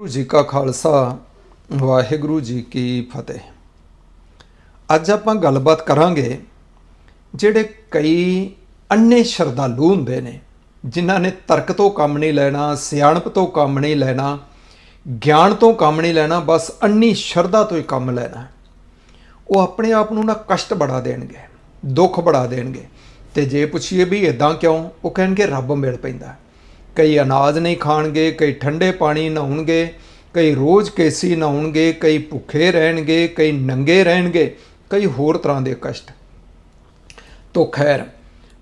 ਗੁਰੂ ਜੀ ਕਾ ਖਾਲਸਾ, ਵਾਹਿਗੁਰੂ ਜੀ ਕੀ ਫਤਿਹ। ਅੱਜ ਆਪਾਂ ਗੱਲਬਾਤ ਕਰਾਂਗੇ ਜਿਹੜੇ ਕਈ ਅੰਨੇ ਸ਼ਰਧਾਲੂ ਹੁੰਦੇ ਨੇ, ਜਿਨ੍ਹਾਂ ਨੇ ਤਰਕ ਤੋਂ ਕੰਮ ਨਹੀਂ ਲੈਣਾ, ਸਿਆਣਪ ਤੋਂ ਕੰਮ ਨਹੀਂ ਲੈਣਾ, ਗਿਆਨ ਤੋਂ ਕੰਮ ਨਹੀਂ ਲੈਣਾ, ਬਸ ਅੰਨੀ ਸ਼ਰਧਾ ਤੋਂ ਹੀ ਕੰਮ ਲੈਣਾ। ਉਹ ਆਪਣੇ ਆਪ ਨੂੰ ਨਾ ਕਸ਼ਟ ਬੜਾ ਦੇਣਗੇ, ਦੁੱਖ ਬੜਾ ਦੇਣਗੇ। ਤੇ ਜੇ ਪੁੱਛੀਏ ਵੀ ਇਦਾਂ ਕਿਉਂ, ਉਹ ਕਹਿਣਗੇ ਰੱਬ ਮਿਲ ਪੈਂਦਾ। ਕਈ ਅਨਾਜ ਨਹੀਂ ਖਾਣਗੇ, ਕਈ ਠੰਡੇ ਪਾਣੀ ਨਹਾਉਣਗੇ, ਕਈ ਰੋਜ਼ ਕੇਸੀ ਨਹਾਉਣਗੇ, ਕਈ ਭੁੱਖੇ ਰਹਿਣਗੇ, ਕਈ ਨੰਗੇ ਰਹਿਣਗੇ, ਕਈ ਹੋਰ ਤਰ੍ਹਾਂ ਦੇ ਕਸ਼ਟ। ਤੋਂ ਖੈਰ,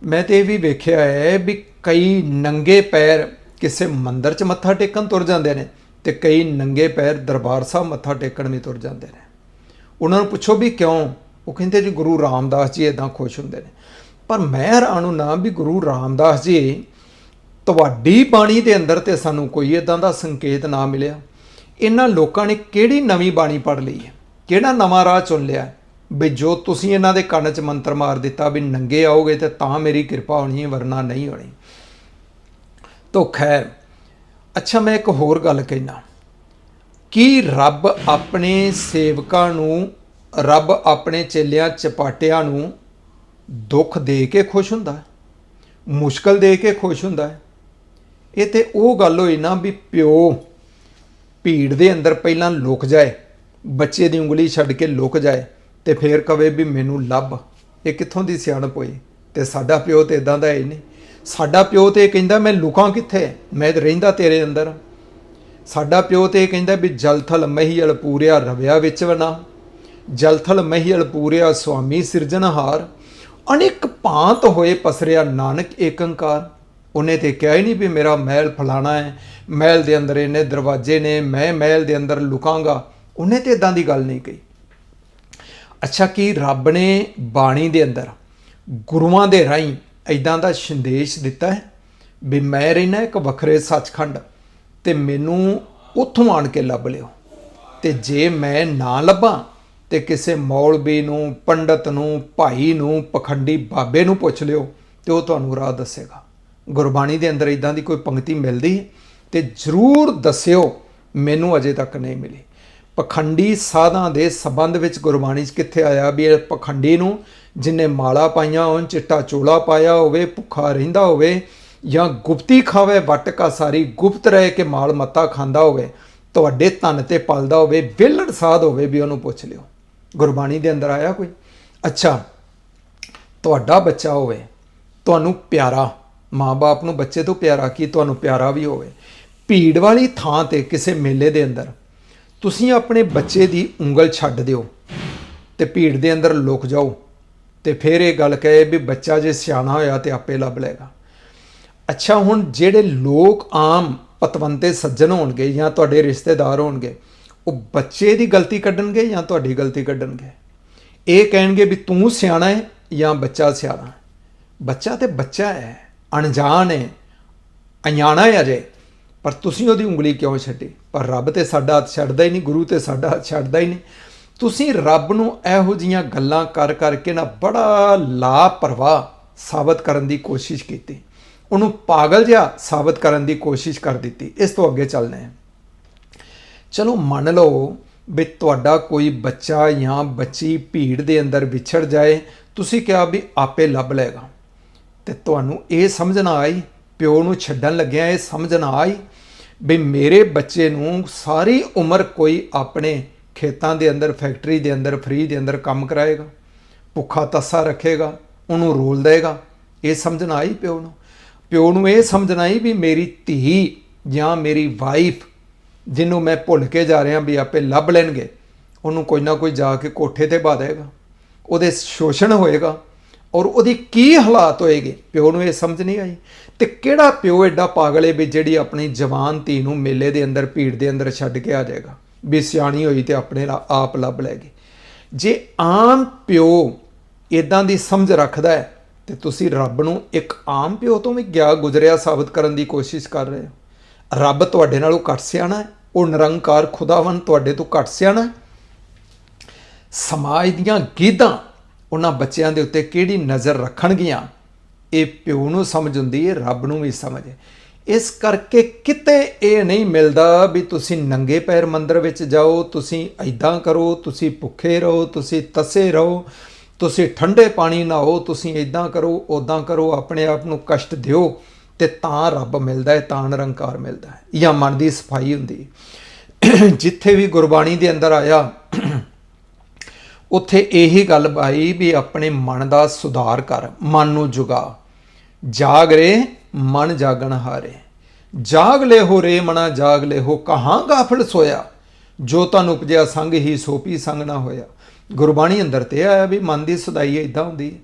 ਮੈਂ ਤੇ ਇਹ ਵੀ ਵੇਖਿਆ ਹੈ ਵੀ ਕਈ ਨੰਗੇ ਪੈਰ ਕਿਸੇ ਮੰਦਰ 'ਚ ਮੱਥਾ ਟੇਕਣ ਤੁਰ ਜਾਂਦੇ ਨੇ ਤੇ ਕਈ ਨੰਗੇ ਪੈਰ ਦਰਬਾਰ ਸਾਹਿਬ ਮੱਥਾ ਟੇਕਣ ਵੀ ਤੁਰ ਜਾਂਦੇ ਨੇ। ਉਹਨਾਂ ਨੂੰ ਪੁੱਛੋ ਵੀ ਕਿਉਂ? ਉਹ ਕਹਿੰਦੇ ਜੀ ਗੁਰੂ ਰਾਮਦਾਸ ਜੀ ਇਦਾਂ ਖੁਸ਼ ਹੁੰਦੇ ਨੇ। ਪਰ ਮੈਂ ਹੈਰਾਨ ਨਾ ਵੀ ਗੁਰੂ ਰਾਮਦਾਸ ਜੀ ਤੁਹਾਡੀ ਬਾਣੀ ਦੇ ਅੰਦਰ ਤੇ ਸਾਨੂੰ ਕੋਈ ਇਦਾਂ ਦਾ ਸੰਕੇਤ ਨਾ ਮਿਲਿਆ। ਇਹਨਾਂ ਲੋਕਾਂ ਨੇ ਕਿਹੜੀ ਨਵੀਂ ਬਾਣੀ ਪੜ ਲਈ ਹੈ? ਕਿਹੜਾ ਨਵਾਂ ਰਾਹ ਚੁਣ ਲਿਆ ਵੀ ਜੋ ਤੁਸੀਂ ਇਹਨਾਂ ਦੇ ਕੰਨ 'ਚ ਮੰਤਰ ਮਾਰ ਦਿੱਤਾ ਵੀ ਨੰਗੇ ਆਓਗੇ ਤੇ ਤਾਂ ਮੇਰੀ ਕਿਰਪਾ ਹੋਣੀ ਹੈ, ਵਰਨਾ ਨਹੀਂ ਹੋਣੀ। ਤੋ ਖੈਰ ਅੱਛਾ, ਮੈਂ ਇੱਕ ਹੋਰ ਗੱਲ ਕਹਿਣਾ ਕੀ ਰੱਬ ਆਪਣੇ ਸੇਵਕਾਂ ਨੂੰ, ਰੱਬ ਆਪਣੇ ਚੇਲਿਆਂ, ਚਪਾਟਿਆਂ ਨੂੰ ਦੁੱਖ ਦੇ ਕੇ ਖੁਸ਼ ਹੁੰਦਾ ਹੈ? ਮੁਸ਼ਕਲ ਦੇ ਕੇ ਖੁਸ਼ ਹੁੰਦਾ ਹੈ? ਇਹ ਤੇ ਉਹ ਗੱਲ ਹੋਈ ਨਾ ਵੀ ਪਿਓ ਭੀੜ ਦੇ ਅੰਦਰ ਪਹਿਲਾਂ ਲੁਕ ਜਾਏ, ਬੱਚੇ ਦੀ ਉਂਗਲੀ ਛੱਡ ਕੇ ਲੁਕ ਜਾਏ ਤੇ ਫੇਰ ਕਵੇ ਵੀ ਮੈਨੂੰ ਲੱਭ, ਇਹ ਕਿੱਥੋਂ ਦੀ ਸਿਆਣਪ ਹੋਈ? ਤੇ ਸਾਡਾ ਪਿਓ ਤੇ ਇਦਾਂ ਦਾ ਹੀ ਨਹੀਂ। ਸਾਡਾ ਪਿਓ ਤੇ ਇਹ ਕਹਿੰਦਾ, ਮੈਂ ਲੁਕਾਂ ਕਿੱਥੇ? ਮੈਂ ਰਹਿੰਦਾ ਤੇਰੇ ਅੰਦਰ। ਸਾਡਾ ਪਿਓ ਤੇ ਇਹ ਕਹਿੰਦਾ ਵੀ ਜਲਥਲ ਮਹੀਲ ਪੂਰਿਆ ਰਵਿਆ ਵਿੱਚ ਵਨਾ। ਜਲਥਲ ਮਹੀਲ ਪੂਰਿਆ ਸੁਆਮੀ ਸਿਰਜਣਹਾਰ। ਅਨੇਕ ਭਾਂਤ ਹੋਏ ਪਸਰਿਆ ਨਾਨਕ ਏਕੰਕਾਰ। ਉਹਨੇ ਤੇ ਕਿਹਾ ਹੀ ਨਹੀਂ ਵੀ ਮੇਰਾ ਮਹਿਲ ਫਲਾਣਾ ਹੈ, ਮਹਿਲ ਦੇ ਅੰਦਰ ਇਹਨੇ ਦਰਵਾਜ਼ੇ ਨੇ, ਮੈਂ ਮਹਿਲ ਦੇ ਅੰਦਰ ਲੁਕਾਂਗਾ। ਉਹਨੇ ਤੇ ਇਦਾਂ ਦੀ ਗੱਲ ਨਹੀਂ ਕਹੀ। ਅੱਛਾ ਕੀ ਰੱਬ ਨੇ ਬਾਣੀ ਦੇ ਅੰਦਰ ਗੁਰੂਆਂ ਦੇ ਰਾਹੀਂ ਇਦਾਂ ਦਾ ਸੰਦੇਸ਼ ਦਿੱਤਾ ਹੈ ਵੀ ਮੈਂ ਰਹਿਣਾ ਇੱਕ ਵੱਖਰੇ ਸੱਚਖੰਡ ਤੇ ਮੈਨੂੰ ਉੱਥੋਂ ਆਣ ਕੇ ਲੱਭ ਲਿਓ। ਤੇ ਜੇ ਮੈਂ ਨਾ ਲੱਭਾਂ ਤੇ ਕਿਸੇ ਮੌਲਵੀ ਨੂੰ, ਪੰਡਤ ਨੂੰ, ਭਾਈ ਨੂੰ, ਪਖੰਡੀ ਬਾਬੇ ਨੂੰ ਪੁੱਛ ਲਿਓ ਤੇ ਉਹ ਤੁਹਾਨੂੰ ਰਾਹ ਦੱਸੇਗਾ। ਗੁਰਬਾਣੀ ਦੇ ਅੰਦਰ ਇਦਾਂ ਦੀ ਕੋਈ ਪੰਕਤੀ ਮਿਲਦੀ ਹੈ, ਤੇ ਜ਼ਰੂਰ ਦੱਸਿਓ, ਮੈਨੂੰ ਅਜੇ ਤੱਕ ਨਹੀਂ ਮਿਲੀ। ਪਖੰਡੀ ਸਾਧਾਂ ਦੇ ਸਬੰਧ ਵਿੱਚ ਗੁਰਬਾਣੀ 'ਚ ਕਿੱਥੇ ਆਇਆ ਵੀ ਇਹ ਪਖੰਡੀ ਨੂੰ ਜਿਨੇ ਮਾਲਾ ਪਾਈਆਂ ਹੋਣ, ਚਿੱਟਾ ਚੋਲਾ ਪਾਇਆ ਹੋਵੇ, ਭੁੱਖਾ ਰਹਿੰਦਾ ਹੋਵੇ ਜਾਂ ਗੁਪਤੀ ਖਾਵੇ, ਵਟ ਕਾ ਸਾਰੀ ਗੁਪਤ ਰਹਿ ਕੇ ਮਾਲ ਮੱਤਾ ਖਾਂਦਾ ਹੋਵੇ, ਤੁਹਾਡੇ ਤਨ ਤੇ ਪਲਦਾ ਹੋਵੇ ਵਿਲੜ ਸਾਧ ਹੋਵੇ ਵੀ ਉਹਨੂੰ ਪੁੱਛ ਲਿਓ। ਗੁਰਬਾਣੀ ਦੇ ਅੰਦਰ ਆਇਆ ਕੋਈ? ਅੱਛਾ, ਤੁਹਾਡਾ ਬੱਚਾ ਹੋਵੇ, ਤੁਹਾਨੂੰ ਪਿਆਰਾ ਮਾਂ-ਬਾਪ ਨੂੰ ਬੱਚੇ ਤੋਂ ਪਿਆਰਾ ਕੀ, ਤੁਹਾਨੂੰ ਪਿਆਰਾ ਵੀ ਹੋਵੇ। ਭੀੜ ਵਾਲੀ ਥਾਂ ਤੇ ਕਿਸੇ ਮੇਲੇ ਦੇ ਅੰਦਰ ਤੁਸੀਂ ਆਪਣੇ ਬੱਚੇ ਦੀ ਉਂਗਲ ਛੱਡ ਦਿਓ ਤੇ ਭੀੜ ਦੇ ਅੰਦਰ ਲੁਕ ਜਾਓ ਤੇ ਫਿਰ ਇਹ ਗੱਲ ਕਹੇ ਵੀ ਬੱਚਾ ਜੇ ਸਿਆਣਾ ਹੋਇਆ ਤੇ ਆਪੇ ਲੱਭ ਲਏਗਾ। ਅੱਛਾ, ਹੁਣ ਜਿਹੜੇ ਲੋਕ ਆਮ ਪਤਵੰਤੇ ਸੱਜਣ ਹੋਣਗੇ ਜਾਂ ਤੁਹਾਡੇ ਰਿਸ਼ਤੇਦਾਰ ਹੋਣਗੇ, ਉਹ ਬੱਚੇ ਦੀ ਗਲਤੀ ਕੱਢਣਗੇ ਜਾਂ ਤੁਹਾਡੀ ਗਲਤੀ ਕੱਢਣਗੇ? ਇਹ ਕਹਿਣਗੇ ਵੀ ਤੂੰ ਸਿਆਣਾ ਹੈ ਜਾਂ ਬੱਚਾ ਸਿਆਣਾ ਬੱਚਾ ਤੇ ਬੱਚਾ ਹੈ। ਅਣਜਾਣ ਹੈ, ਅਣਜਾਣਾ ਹੈ ਅਜੇ। ਪਰ ਤੁਸੀਂ ਉਹਦੀ ਉਂਗਲੀ ਕਿਉਂ ਛੱਡੀ? ਪਰ ਰੱਬ ਤੇ ਸਾਡਾ ਹੱਥ ਛੱਡਦਾ ਹੀ ਨਹੀਂ, ਗੁਰੂ ਤੇ ਸਾਡਾ ਹੱਥ ਛੱਡਦਾ ਹੀ ਨਹੀਂ। ਤੁਸੀਂ ਰੱਬ ਨੂੰ ਇਹੋ ਜੀਆਂ ਗੱਲਾਂ ਕਰ ਕਰਕੇ ਨਾ ਬੜਾ ਲਾਪਰਵਾਹ ਸਾਬਤ ਕਰਨ ਦੀ ਕੋਸ਼ਿਸ਼ ਕੀਤੀ। ਉਹਨੂੰ ਪਾਗਲ ਜਿਹਾ ਸਾਬਤ ਕਰਨ ਦੀ ਕੋਸ਼ਿਸ਼ ਕਰ ਦਿੱਤੀ। ਇਸ ਤੋਂ ਅੱਗੇ ਚੱਲਣਾ ਹੈ। ਚਲੋ ਮੰਨ ਲਓ ਵੀ ਤੁਹਾਡਾ ਕੋਈ ਬੱਚਾ ਜਾਂ ਬੱਚੀ ਭੀੜ ਦੇ ਅੰਦਰ ਵਿਛੜ ਜਾਏ, ਤੁਸੀਂ ਕਿਹਾ ਵੀ ਆਪੇ ਲੱਭ ਲਏਗਾ। ਤੇ ਤੁਹਾਨੂੰ ਇਹ ਸਮਝ ਨਾ ਆਈ, ਪਿਓ ਨੂੰ ਛੱਡਣ ਲੱਗਿਆ ਇਹ ਸਮਝ ਨਾ ਆਈ ਵੀ ਮੇਰੇ ਬੱਚੇ ਨੂੰ ਸਾਰੀ ਉਮਰ ਕੋਈ ਆਪਣੇ ਖੇਤਾਂ ਦੇ ਅੰਦਰ, ਫੈਕਟਰੀ ਦੇ ਅੰਦਰ, ਫਰੀ ਦੇ ਅੰਦਰ ਕੰਮ ਕਰਾਏਗਾ, ਭੁੱਖਾ ਤੱਸਾ ਰੱਖੇਗਾ, ਉਹਨੂੰ ਰੋਲ ਦੇਗਾ। ਇਹ ਸਮਝਣਾ ਆਈ ਪਿਓ ਨੂੰ। ਪਿਓ ਨੂੰ ਇਹ ਸਮਝਣਾ ਆਈ ਵੀ ਮੇਰੀ ਧੀ ਜਾਂ ਮੇਰੀ ਵਾਈਫ ਜਿਹਨੂੰ ਮੈਂ ਭੁੱਲ ਕੇ ਜਾ ਰਿਹਾ ਵੀ ਆਪੇ ਲੱਭ ਲੈਣਗੇ, ਉਹਨੂੰ ਕੋਈ ਨਾ ਕੋਈ ਜਾ ਕੇ ਕੋਠੇ ਤੇ ਬਾ ਦੇਗਾ, ਉਹਦੇ ਸ਼ੋਸ਼ਣ ਹੋਏਗਾ ਔਰ ਉਹਦੀ ਕੀ ਹਾਲਾਤ ਹੋਏਗੇ? ਪਿਓ ਨੂੰ ਇਹ ਸਮਝ ਨਹੀਂ ਆਈ। ਤੇ ਕਿਹੜਾ ਪਿਓ ਐਡਾ ਪਾਗਲ ਹੈ ਵੀ ਜਿਹੜੀ ਆਪਣੀ ਜਵਾਨ ਧੀ ਨੂੰ ਮੇਲੇ ਦੇ ਅੰਦਰ, ਭੀੜ ਦੇ ਅੰਦਰ ਛੱਡ ਕੇ ਆ ਜਾਏਗਾ? ਵੀ ਸਿਆਣੀ ਹੋਈ ਤੇ ਆਪਣੇ ਲਾ- ਆਪ ਲੱਭ ਲੈਗੀ ਜੇ ਆਮ ਪਿਓ ਇਦਾਂ ਦੀ ਸਮਝ ਰੱਖਦਾ ਹੈ, ਤੇ ਤੁਸੀਂ ਰੱਬ ਨੂੰ ਇੱਕ ਆਮ ਪਿਓ ਤੋਂ ਵੀ ਗਿਆ ਗੁਜ਼ਰਿਆ ਸਾਬਤ ਕਰਨ ਦੀ ਕੋਸ਼ਿਸ਼ ਕਰ ਰਹੇ ਹੋ। ਰੱਬ ਤੁਹਾਡੇ ਨਾਲੋਂ ਘੱਟ ਸਿਆਣਾ ਹੈ। ਉਹ ਨਿਰੰਕਾਰ ਖੁਦਾਵੰ ਤੁਹਾਡੇ ਤੋਂ ਘੱਟ ਸਿਆਣਾ ਹੈ। ਸਮਾਜ ਦੀਆਂ ਗੀਧਾਂ ਉਹਨਾਂ ਬੱਚਿਆਂ ਦੇ ਉੱਤੇ ਕਿਹੜੀ ਨਜ਼ਰ ਰੱਖਣਗੀਆਂ? ਇਹ ਪਿਓ ਨੂੰ ਸਮਝ ਹੁੰਦੀ ਹੈ, ਰੱਬ ਨੂੰ ਵੀ ਸਮਝ ਹੈ। ਇਸ ਕਰਕੇ ਕਿਤੇ ਇਹ ਨਹੀਂ ਮਿਲਦਾ ਵੀ ਤੁਸੀਂ ਨੰਗੇ ਪੈਰ ਮੰਦਰ ਵਿੱਚ ਜਾਓ, ਤੁਸੀਂ ਐਦਾਂ ਕਰੋ, ਤੁਸੀਂ ਭੁੱਖੇ ਰਹੋ, ਤੁਸੀਂ ਤਸੇ ਰਹੋ, ਤੁਸੀਂ ਠੰਡੇ ਪਾਣੀ ਨਹਾਓ, ਤੁਸੀਂ ਐਦਾਂ ਕਰੋ ਉਦਾਂ ਕਰੋ, ਆਪਣੇ ਆਪ ਨੂੰ ਕਸ਼ਟ ਦਿਓ ਤੇ ਤਾਂ ਰੱਬ ਮਿਲਦਾ ਹੈ, ਤਾਂ ਨਿਰੰਕਾਰ ਮਿਲਦਾ ਹੈ। ਜਾਂ ਮਨ ਦੀ ਸਫ਼ਾਈ ਹੁੰਦੀ ਜਿੱਥੇ ਵੀ ਗੁਰਬਾਣੀ ਦੇ ਅੰਦਰ ਆਇਆ ਉੱਥੇ ਇਹੀ ਗੱਲ ਬਾਈ ਵੀ ਆਪਣੇ ਮਨ ਦਾ ਸੁਧਾਰ ਕਰ, ਮਨ ਨੂੰ ਜੁਗਾ। ਜਾਗ ਰੇ, ਮਨ ਜਾਗਣ ਹਾਰੇ। ਜਾਗ ਲੈ ਹੋ ਰੇ, ਮਨਾ ਜਾਗ ਲੈ ਹੋ, ਕਹਾਂ ਗਾਫਲ ਸੋਇਆ? ਜੋ ਤਨ ਉਪਜਿਆ ਸੰਗ ਹੀ ਸੋਪੀ ਸੰਗ ਨਾ ਹੋਇਆ। ਗੁਰਬਾਣੀ ਅੰਦਰ ਤੇ ਆਇਆ ਵੀ ਮਨ ਦੀ ਸੁਧਾਈ ਇਦਾਂ ਹੁੰਦੀ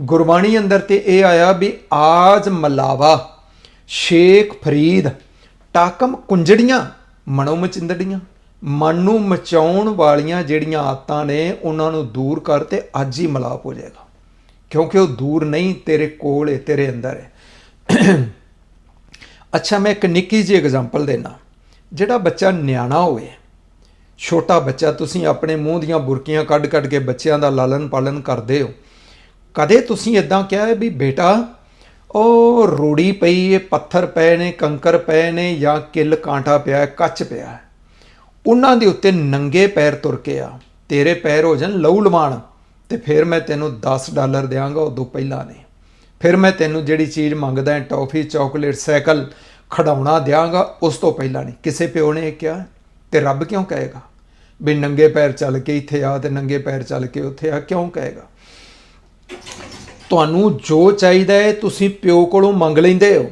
ਗੁਰਬਾਣੀ ਅੰਦਰ ਤੇ ਇਹ ਆਇਆ ਵੀ ਆਜ ਮਲਾਵਾ, ਸ਼ੇਖ ਫਰੀਦ, ਟਾਕਮ ਕੁੰਜੜੀਆਂ ਮਨੋ ਮਚਿੰਦੜੀਆਂ ਮਨ ਨੂੰ ਮਚਾਉਣ ਵਾਲੀਆਂ ਜਿਹੜੀਆਂ ਆਦਤਾਂ ਨੇ, ਉਹਨਾਂ ਨੂੰ ਦੂਰ ਕਰ ਤੇ ਅੱਜ ਹੀ ਮਲਾਪ ਹੋ ਜਾਏਗਾ। ਕਿਉਂਕਿ ਉਹ ਦੂਰ ਨਹੀਂ, ਤੇਰੇ ਕੋਲ ਹੈ, ਤੇਰੇ ਅੰਦਰ ਹੈ। ਅੱਛਾ, ਮੈਂ ਇੱਕ ਨਿੱਕੀ ਜਿਹੀ ਐਗਜ਼ਾਮਪਲ ਦੇਣਾ। ਜਿਹੜਾ ਬੱਚਾ ਨਿਆਣਾ ਹੋਵੇ, ਛੋਟਾ ਬੱਚਾ, ਤੁਸੀਂ ਆਪਣੇ ਮੂੰਹ ਦੀਆਂ ਬੁਰਕੀਆਂ ਕੱਢ ਕੱਢ ਕੇ ਬੱਚਿਆਂ ਦਾ ਲਾਲਨ ਪਾਲਨ ਕਰਦੇ ਹੋ। ਕਦੇ ਤੁਸੀਂ ਇਦਾਂ ਕਿਹਾ ਹੈ ਵੀ, ਬੇਟਾ, ਉਹ ਰੋੜੀ ਪਈ ਹੈ ਪੱਥਰ ਪਏ ਨੇ, ਕੰਕਰ ਪਏ ਨੇ ਜਾਂ ਕਿੱਲ ਕਾਂਟਾ ਪਿਆ ਕੱਚ ਪਿਆ ਹੈ। ਉਹਨਾਂ ਦੇ ਉੱਤੇ ਨੰਗੇ ਪੈਰ ਤੁਰ ਕੇ ਆ। ਤੇਰੇ ਪੈਰ ਹੋ ਜਾਣ ਲਹੂ ਲਵਾਣ ਤੇ ਫਿਰ ਮੈਂ ਤੈਨੂੰ 10 ਡਾਲਰ ਦਿਆਂਗਾ ਉਦੋਂ ਪਹਿਲਾਂ ਨੇ। ਫਿਰ ਮੈਂ ਤੈਨੂੰ ਜਿਹੜੀ ਚੀਜ਼ ਮੰਗਦਾ ਹੈ, ਟੌਫੀ, ਚਾਕਲੇਟ, ਸਾਈਕਲ ਖਡਾਉਣਾ ਦਿਆਂਗਾ, ਉਸ ਤੋਂ ਪਹਿਲਾਂ ਨਹੀਂ। ਕਿਸੇ ਪਿਓ ਨੇ ਇਹ ਕਿਹਾ, ਤੇ ਰੱਬ ਕਿਉਂ ਕਹੇਗਾ? ਵੀ ਨੰਗੇ ਪੈਰ ਚੱਲ ਕੇ ਇੱਥੇ ਆ ਤੇ ਨੰਗੇ ਪੈਰ ਚੱਲ ਕੇ ਉੱਥੇ ਆ, ਕਿਉਂ ਕਹੇਗਾ? ਤੁਹਾਨੂੰ ਜੋ ਚਾਹੀਦਾ ਹੈ, ਤੁਸੀਂ ਪਿਓ ਕੋਲੋਂ ਮੰਗ ਲੈਂਦੇ ਹੋ।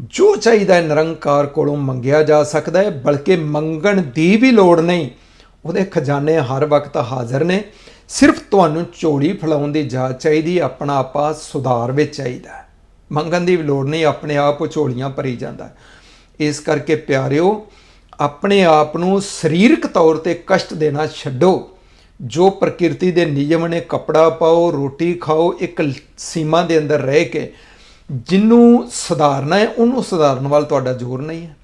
ਜੋ ਚਾਹੀਦਾ ਹੈ, ਨਿਰੰਕਾਰ ਕੋਲੋਂ ਮੰਗਿਆ ਜਾ ਸਕਦਾ ਹੈ, ਬਲਕਿ ਮੰਗਣ ਦੀ ਵੀ ਲੋੜ ਨਹੀਂ। ਉਹਦੇ ਖਜ਼ਾਨੇ ਹਰ ਵਕਤ ਹਾਜ਼ਰ ਨੇ। ਸਿਰਫ ਤੁਹਾਨੂੰ ਝੋਲੀ ਫਲਾਉਣ ਦੀ ਜਾਚ ਚਾਹੀਦੀ ਆਪਣਾ ਆਪਾ ਸੁਧਾਰ ਵਿੱਚ ਚਾਹੀਦਾ ਹੈ। ਮੰਗਣ ਦੀ ਵੀ ਲੋੜ ਨਹੀਂ, ਆਪਣੇ ਆਪ ਉਹ ਝੋਲੀਆਂ ਭਰੀ ਜਾਂਦਾ ਇਸ ਕਰਕੇ ਪਿਆਰਿਓ, ਆਪਣੇ ਆਪ ਨੂੰ ਸਰੀਰਕ ਤੌਰ ਤੇ ਕਸ਼ਟ ਦੇਣਾ ਛੱਡੋ। ਜੋ ਪ੍ਰਕਿਰਤੀ ਦੇ ਨਿਯਮ ਨੇ, ਕਪੜਾ ਪਾਓ, ਰੋਟੀ ਖਾਓ, ਇੱਕ ਸੀਮਾ ਦੇ ਅੰਦਰ ਰਹਿ ਕੇ ਜਿਹਨੂੰ ਸੁਧਾਰਨਾ ਹੈ, ਉਹਨੂੰ ਸੁਧਾਰਨ ਵੱਲ ਤੁਹਾਡਾ ਜ਼ੋਰ ਨਹੀਂ ਹੈ।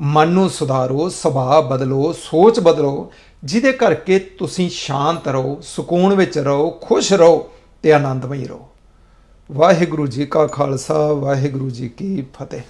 ਮਨ ਨੂੰ ਸੁਧਾਰੋ, ਸੁਭਾਅ ਬਦਲੋ, ਸੋਚ ਬਦਲੋ, ਜਿਹਦੇ ਕਰਕੇ ਤੁਸੀਂ ਸ਼ਾਂਤ ਰਹੋ, ਸਕੂਨ ਵਿੱਚ ਰਹੋ, ਖੁਸ਼ ਰਹੋ ਤੇ ਆਨੰਦਮਈ ਰਹੋ। ਵਾਹਿਗੁਰੂ ਜੀ ਕਾ ਖਾਲਸਾ, ਵਾਹਿਗੁਰੂ ਜੀ ਕੀ ਫਤਿਹ।